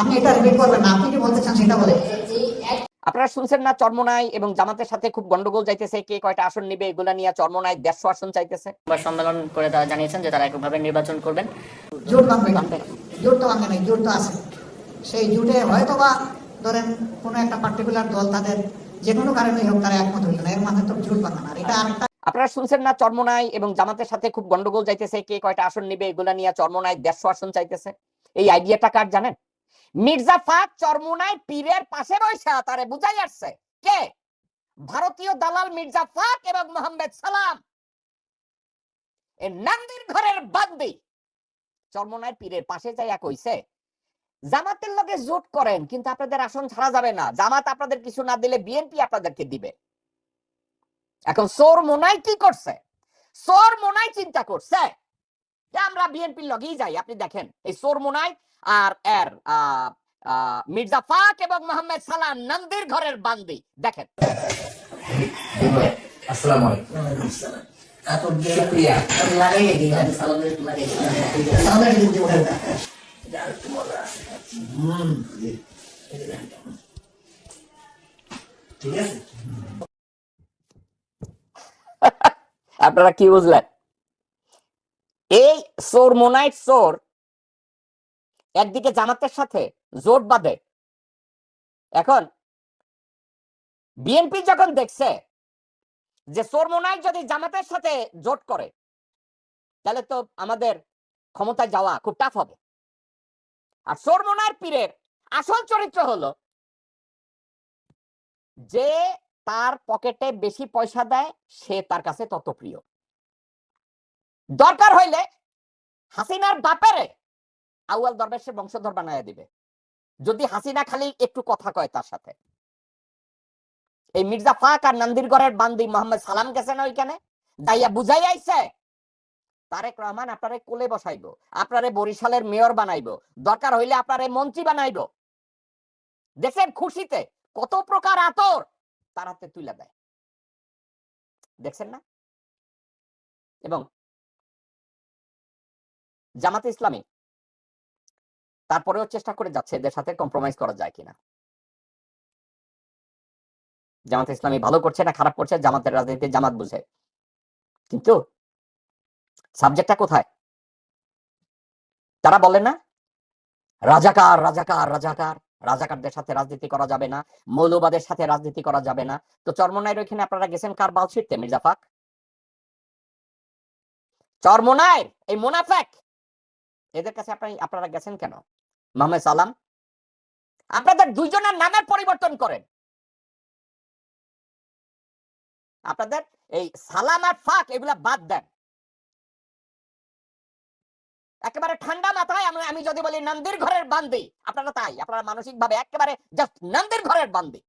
আপনি এটা রিপিট করবেন না আপনি কি বলতে চান সেটা বলে আপনারা শুনছেন না চর্মনাই এবং জামাতের সাথে খুব গন্ডগোল যাইতেছে কে কয়টা আসন নিবে এগুলা নিয়ে চর্মনাই দেড়শো আসন চাইতেছে। সংবাদ সম্মেলন করে তারা জানিয়েছেন যে তারা এককভাবে নির্বাচন করবেন। জোট ভাঙবে জোট তো নাই জোট তো আছে। সেই জোটে হয়তো বা ধরেন কোনো একটা পার্টিকুলার দল তাদের যে কোনো কারণে হোক তারা একমত হইল না এর মানে তো জোট ভাঙা না। এটা আরেকটা আপনারা শুনছেন না চর্মনাই এবং জামাতের সাথে খুব গন্ডগোল যাইতেছে কে কয়টা আসন নিবে এগুলা নিয়ে চর্মনাই দেড়শো আসন চাইতেছে। এই আইডিয়াটা কার জানেন? মির্জা ফাক চর্মনাই পীরের পাশে রয়েছে, তারে বুঝাই আসছে। কে? ভারতীয় দালাল মির্জা ফাক এবং মোহাম্মদ সালাম। নান্দির ঘরের পীরের পাশে যাইয়া কইছে, জামাতের লগে জোট করেন, কিন্তু আপনাদের আসন ছাড়া যাবে না। জামাত আপনাদের কিছু না দিলে বিএনপি আপনাদেরকে দিবে। এখন সোর মোনাই কি করছে? সোর মোনাই চিন্তা করছে আমরা বিএনপির লগেই যাই। আপনি দেখেন এই সোর মোনাই আর এর মির্জা ফাক এবং মোহাম্মদ সালাম নন্দির ঘরের বান্দি। দেখেন। আসসালামু আলাইকুম। আপনারা কি বুঝলেন? এই সোর মোনাইট সোর একদিকে জামাতের সাথে জোট বাঁধে। এখন বিএনপি যখন দেখছে যে সোর মোনাইট যদি জামাতের সাথে জোট করে, তাহলে তো আমাদের ক্ষমতায় যাওয়া খুব টাফ হবে। আর সোর মোনাইট পীরের আসল চরিত্র হলো যে তার পকেটে বেশি পয়সা দেয়, সে তার কাছে তত প্রিয় দরকার হইলে হাসিনার বাপেরে আউয়াল দরবেশের বংশধর বানায় দিবে। যদি হাসিনা খালি একটু কথা কয় তার সাথে। এই মির্জা ফাক আর নন্দিরগড়ের বান্দি মোহাম্মদ সালাম গেছেন ওইখানে, দাইয়া বুঝাই আইছে, তারেক রহমান আপনারে কোলে বসাইবো, আপনারে বরিশালের মেয়র বানাইবো, দরকার হইলে আপনারে মন্ত্রী বানাইবো। দেখেন খুশিতে কত প্রকার আতর তার হাতে তুলে দেয়। দেখছেন না? এবং জামাতে ইসলামী। তারপরেও চেষ্টা করে যাচ্ছে এদের সাথে কম্প্রোমাইজ করা যায় কিনা। জামাতে ইসলামী ভালো করছে না খারাপ করছে, জামাতের রাজনীতি জামাত বুঝে। কিন্তু সাবজেক্টটা কোথায়? তারা বলে না, রাজাকার রাজাকার রাজাকার, রাজাকারদের সাথে রাজনীতি করা যাবে না, মৌলবাদের সাথে রাজনীতি করা যাবে না। তো চরমনাইয়ের ওইখানে আপনারা গেছেন কার বাল ছিটতে মির্জাফাক চরমনাইয়ের, এই মোনাফেক! এদের কাছে আপনারা আপনারা গেছেন কেন? মোহাম্মদ সালাম আপনাদের দুইজনের নামের পরিবর্তন করেন। আপনাদের এই সালাম আর ফাঁক এগুলা বাদ দেন। একেবারে ঠান্ডা মাথায় আমি আমি যদি বলি, নন্দির ঘরের বান্দি। আপনারা তাই, আপনারা মানসিক ভাবে একেবারে জাস্ট নন্দির ঘরের বান্দি।